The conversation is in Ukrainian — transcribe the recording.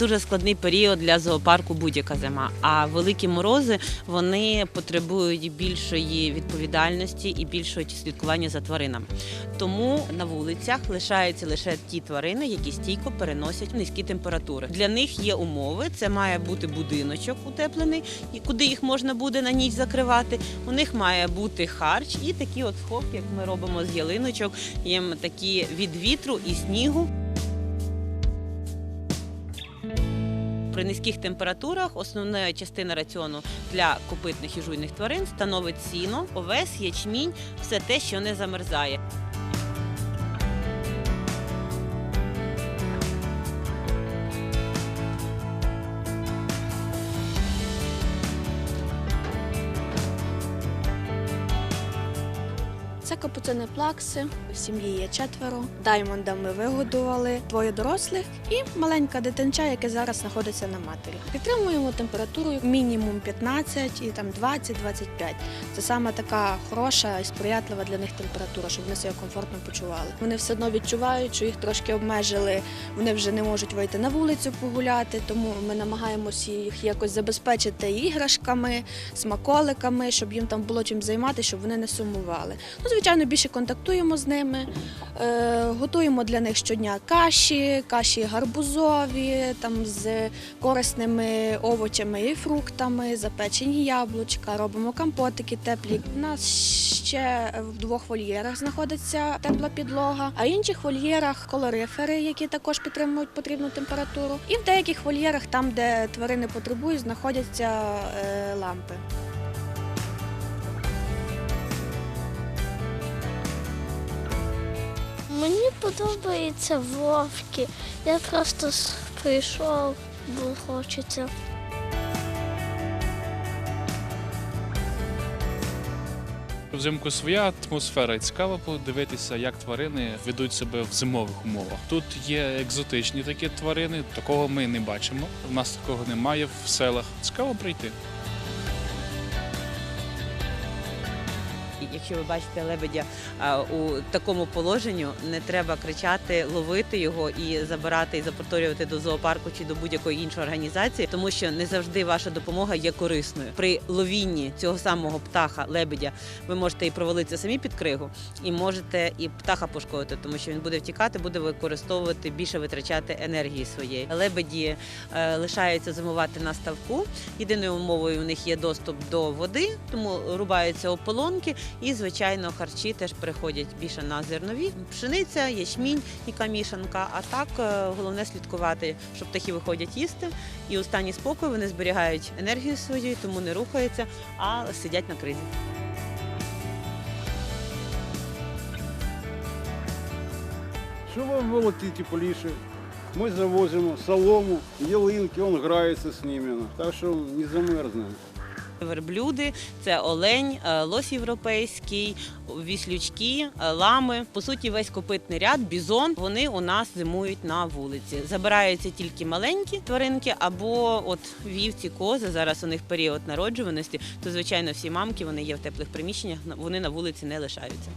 дуже складний період для зоопарку будь-яка зима. А великі морози вони потребують більшої відповідальності і більшого слідкування за тваринами. Тому на вулицях лишаються лише ті тварини, які стійко переносять низькі температури. Для них є умови. Це має бути будиночок утеплений, і куди їх можна буде на ніч закривати. У них має бути харч і такі от сховки, як ми робимо з ялиночок. Їм такі від вітру і снігу. При низьких температурах основна частина раціону для копитних і жуйних тварин становить сіно, овес, ячмінь, все те, що не замерзає. Це капуцини плакси. В сім'ї є четверо. Даймонда ми вигодували двоє дорослих і маленька дитинча, яке зараз знаходиться на матері. Підтримуємо температуру мінімум 15 і там 20-25. Це саме така хороша і сприятлива для них температура, щоб вони себе комфортно почували. Вони все одно відчувають, що їх трошки обмежили. Вони вже не можуть вийти на вулицю погуляти, тому ми намагаємося їх якось забезпечити іграшками, смаколиками, щоб їм там було чим займатися, щоб вони не сумували. Ну, звичайно, більше контактуємо з ними, е, готуємо для них щодня каші, каші гарбузові, там з корисними овочами і фруктами, запечені яблучка, робимо компотики теплі. У нас ще в двох вольєрах знаходиться тепла підлога, а в інших вольєрах колорифери, які також підтримують потрібну температуру. І в деяких вольєрах, там, де тварини потребують, знаходяться е, лампи. Мені подобаються вовки. Я просто прийшов, бо хочеться. Взимку своя атмосфера і цікаво подивитися, як тварини ведуть себе в зимових умовах. Тут є екзотичні такі тварини, такого ми не бачимо. У нас такого немає в селах. Цікаво прийти. Якщо ви бачите лебедя у такому положенні, не треба кричати, ловити його і забирати і запорторювати до зоопарку чи до будь-якої іншої організації, тому що не завжди ваша допомога є корисною. При ловінні цього самого птаха, лебедя, ви можете і провалитися самі під кригу, і можете і птаха пошкодити, тому що він буде втікати, буде використовувати більше витрачати енергії своєї. Лебеді е, лишаються зимувати на ставку. Єдиною умовою у них є доступ до води, тому рубаються ополонки. І, звичайно, харчі теж переходять більше на зернові. Пшениця, ячмінь, яка мішанка. А так е, головне слідкувати, щоб птахи виходять їсти. І у стані спокою вони зберігають енергію свою, тому не рухаються, а сидять на кризі. Щоб вам було тепліше. Ми завозимо солому, ялинки, він грається з ними. Так що не замерзне. Верблюди, це олень, е, лось європейський, віслючки, е, лами. По суті, весь копитний ряд, бізон. Вони у нас зимують на вулиці. Забираються тільки маленькі тваринки, або от вівці, кози. Зараз у них період народжуваності. То звичайно, всі мамки вони є в теплих приміщеннях. Вони на вулиці не лишаються.